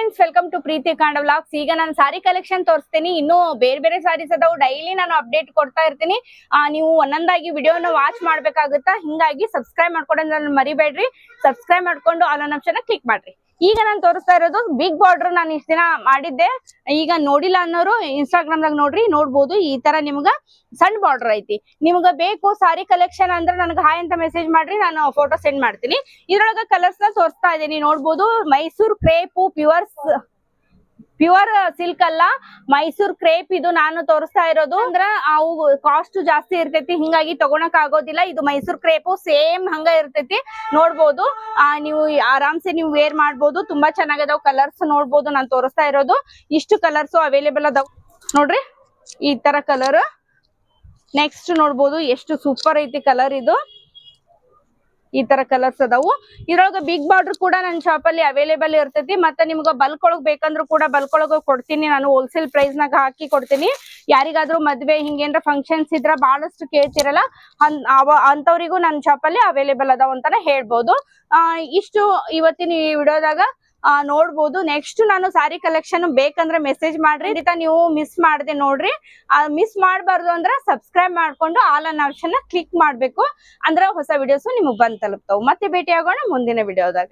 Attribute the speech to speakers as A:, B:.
A: Friends welcome to ಪ್ರೀತಿ ಕಾಂಡ vlogs ಈಗ ನಾನು ಸಾರಿ ಕಲೆಕ್ಷನ್ ತೋರಿಸ್ತೀನಿ. ಇನ್ನು ಬೇರೆ ಬೇರೆ ಸಾರೀಸ್ ಅದಾವು. ಡೈಲಿ ನಾನು ಅಪ್ಡೇಟ್ ಕೊಡ್ತಾ ಇರ್ತೀನಿ. ನೀವು ಒಂದೊಂದಾಗಿ ವಿಡಿಯೋನ ವಾಚ್ ಮಾಡ್ಬೇಕಾಗುತ್ತಾ? ಹಿಂಗಾಗಿ ಸಬ್ಸ್ಕ್ರೈಬ್ ಮಾಡ್ಕೊಂಡು ಮರಿಬೇಡ್ರಿ. ಸಬ್ಸ್ಕ್ರೈಬ್ ಮಾಡ್ಕೊಂಡು ಆಲ್ ಆನ್ ಆಪ್ಷನ್ ಕ್ಲಿಕ್ ಮಾಡ್ರಿ. ಈಗ ನಾನು ತೋರಿಸ್ತಾ ಇರೋದು ಬಿಗ್ ಬಾರ್ಡರ್ ನಾನು ಇಷ್ಟ ದಿನ ಮಾಡಿದ್ದೆ. ಈಗ ನೋಡಿಲ್ಲ ಅನ್ನೋರು ಇನ್ಸ್ಟಾಗ್ರಾಮ್ ದಾಗ ನೋಡ್ರಿ, ನೋಡ್ಬೋದು. ಈ ತರ ನಿಮ್ಗ ಸಣ್ಣ ಬಾರ್ಡರ್ ಐತಿ. ನಿಮ್ಗ ಬೇಕು ಸಾರಿ ಕಲೆಕ್ಷನ್ ಅಂದ್ರೆ ನನಗೆ ಹಾಯ್ ಅಂತ ಮೆಸೇಜ್ ಮಾಡ್ರಿ, ನಾನು ಫೋಟೋ ಸೆಂಡ್ ಮಾಡ್ತೀನಿ. ಇದ್ರೊಳಗ ಕಲರ್ಸ್ನ ತೋರಿಸ್ತಾ ಇದೀನಿ, ನೋಡ್ಬೋದು. Mysore crepe pure pure silk ಅಲ್ಲ. ಮೈಸೂರ್ ಕ್ರೇಪ್ ಇದು ನಾನು ತೋರಿಸ್ತಾ ಇರೋದು. ಅಂದ್ರ ಅವು ಕಾಸ್ಟ್ ಜಾಸ್ತಿ ಇರ್ತೈತಿ. ಹಿಂಗಾಗಿ ತಗೊಳಕ್ ಆಗೋದಿಲ್ಲ. ಇದು ಮೈಸೂರ್ ಕ್ರೇಪು ಸೇಮ್ ಹಂಗ ಇರ್ತೈತಿ. ನೋಡ್ಬೋದು. ಆ, ನೀವು ಆರಾಮ್ಸೆ ನೀವು ವೇರ್ ಮಾಡ್ಬೋದು. ತುಂಬಾ ಚೆನ್ನಾಗದ ಕಲರ್ಸ್ ನೋಡ್ಬೋದು. ನಾನು ತೋರಿಸ್ತಾ ಇರೋದು. ಇಷ್ಟು ಕಲರ್ಸ್ ಅವೈಲೇಬಲ್ ಅದಾವ. ನೋಡ್ರಿ. ಈ ತರ ಕಲರ್ ನೆಕ್ಸ್ಟ್ ನೋಡ್ಬೋದು. ಎಷ್ಟು ಸೂಪರ್ ಐತಿ ಕಲರ್ ಇದು. ಈ ತರ ಕಲರ್ಸ್ ಅದಾವು. ಇದ್ರೊಳಗ ಬಿಗ್ ಬಾರ್ಡರ್ ಕೂಡ ನನ್ನ ಶಾಪ್ ಅಲ್ಲಿ ಅವೈಲೇಬಲ್ ಇರ್ತೈತಿ. ಮತ್ತೆ ನಿಮ್ಗ ಬಲ್ಕ್ ಒಳಗ್ ಬೇಕಂದ್ರೂ ಕೂಡ ಬಲ್ಕ್ ಒಳಗ ಕೊಡ್ತೀನಿ. ನಾನು ಹೋಲ್ಸೇಲ್ ಪ್ರೈಸ್ ನಾಗ ಹಾಕಿ ಕೊಡ್ತೀನಿ. ಯಾರಿಗಾದ್ರೂ ಮದ್ವೆ ಹಿಂಗೇನ್ರ ಫಂಕ್ಷನ್ಸ್ ಇದ್ರ ಬಹಳಷ್ಟು ಕೇಳ್ತಿರಲ್ಲ. ಅಂತವ್ರಿಗೂ ನನ್ನ ಶಾಪ್ ಅಲ್ಲಿ ಅವೈಲೇಬಲ್ ಅದಾವ ಅಂತಾನೆ ಹೇಳ್ಬೋದು. ಇಷ್ಟು ಇವತ್ತಿನ ಈ ವಿಡಿಯೋದಾಗ. ನೋಡ್ಬೋದು. ನೆಕ್ಸ್ಟ್ ನಾನು ಸಾರಿ ಕಲೆಕ್ಷನ್ ಬೇಕಂದ್ರೆ ಮೆಸೇಜ್ ಮಾಡ್ರಿ. ಖಂಡಿತ ನೀವು ಮಿಸ್ ಮಾಡದೆ ನೋಡ್ರಿ. ಮಿಸ್ ಮಾಡಬಾರ್ದು ಅಂದ್ರೆ ಸಬ್ಸ್ಕ್ರೈಬ್ ಮಾಡ್ಕೊಂಡು ಆಲ್ ಅನ್ ಆಪ್ಷನ್ ಕ್ಲಿಕ್ ಮಾಡ್ಬೇಕು. ಅಂದ್ರೆ ಹೊಸ ವಿಡಿಯೋಸ್ ನಿಮಗೆ ಬಂದ್ ತಲುಪ್ತಾವ್. ಮತ್ತೆ ಭೇಟಿ ಆಗೋಣ ಮುಂದಿನ ವಿಡಿಯೋದಾಗ